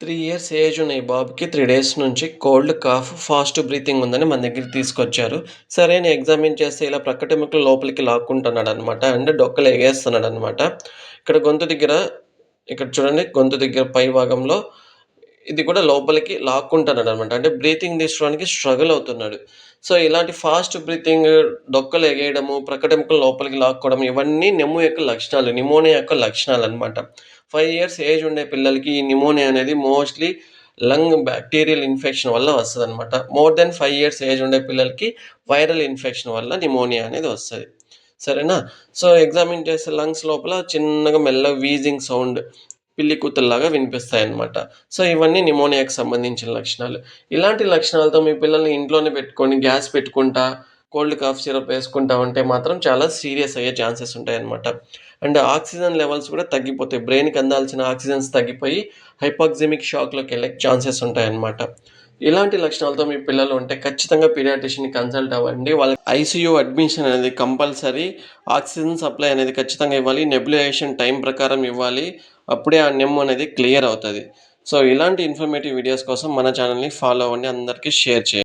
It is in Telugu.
త్రీ ఇయర్స్ ఏజ్ ఉన్న ఈ బాబుకి. త్రీ డేస్ నుంచి కోల్డ్ కాఫ్ ఫాస్ట్ బ్రీతింగ్ ఉందని మన దగ్గర తీసుకొచ్చారు. సరే నేను ఎగ్జామిన్ చేస్తే ఇలా ప్రక్కటెముకలు లోపలికి లాక్కుంటున్నాడు అనమాట అండ్ డొక్కలు ఎగేస్తున్నాడు అనమాట ఇక్కడ గొంతు దగ్గర ఇక్కడ చూడండి గొంతు దగ్గర పై భాగంలో ఇది కూడా లోపలికి లాక్కుంటున్నాడు అనమాట అంటే బ్రీతింగ్ తీసుకోవడానికి స్ట్రగుల్ అవుతున్నాడు. సో ఇలాంటి ఫాస్ట్ బ్రీతింగ్ డొక్కలు ఎగేయడము ప్రక్కటెముకలు లోపలికి లాక్కోవడం ఇవన్నీ నెమ్ము యొక్క లక్షణాలు నిమోనియా యొక్క లక్షణాలు అనమాట ఫైవ్ ఇయర్స్ ఏజ్ ఉండే పిల్లలకి ఈ నిమోనియా అనేది మోస్ట్లీ లంగ్ బ్యాక్టీరియల్ ఇన్ఫెక్షన్ వల్ల వస్తుంది అనమాట more than five years age ఉండే పిల్లలకి వైరల్ ఇన్ఫెక్షన్ వల్ల నిమోనియా అనేది వస్తుంది. సరేనా? సో ఎగ్జామిన్ చేసే లంగ్స్ లోపల చిన్నగా మెల్ల వీజింగ్ సౌండ్ పిల్లి కూతుల్లాగా వినిపిస్తాయి అన్నమాట సో ఇవన్నీ నిమోనియాకి సంబంధించిన లక్షణాలు. ఇలాంటి లక్షణాలతో మీ పిల్లల్ని ఇంట్లోనే పెట్టుకొని గ్యాస్ పెట్టుకుంటా కోల్డ్ కాఫ్ సిరప్ వేసుకుంటా ఉంటే మాత్రం చాలా సీరియస్ అయ్యే ఛాన్సెస్ ఉంటాయన్నమాట. అండ్ ఆక్సిజన్ లెవెల్స్ కూడా తగ్గిపోతాయి. బ్రెయిన్కి అందాల్సిన ఆక్సిజన్స్ తగ్గిపోయి హైపాక్సిమిక్ షాక్లోకి వెళ్ళే ఛాన్సెస్ ఉంటాయన్నమాట. ఇలాంటి లక్షణాలతో మీ పిల్లలు ఉంటే ఖచ్చితంగా పీడియాట్రిషియన్ని కన్సల్ట్ అవ్వండి. వాళ్ళకి ఐసీయూ అడ్మిషన్ అనేది కంపల్సరీ. ఆక్సిజన్ సప్లై అనేది ఖచ్చితంగా ఇవ్వాలి. నెబులైజేషన్ టైం ప్రకారం ఇవ్వాలి. అప్పుడే ఆ నెమ్ అనేది క్లియర్ అవుతుంది. సో ఇలాంటి ఇన్ఫర్మేటివ్ వీడియోస్ కోసం మన ఛానల్ని ఫాలో అవ్వండి. అందరికీ షేర్ చేయండి.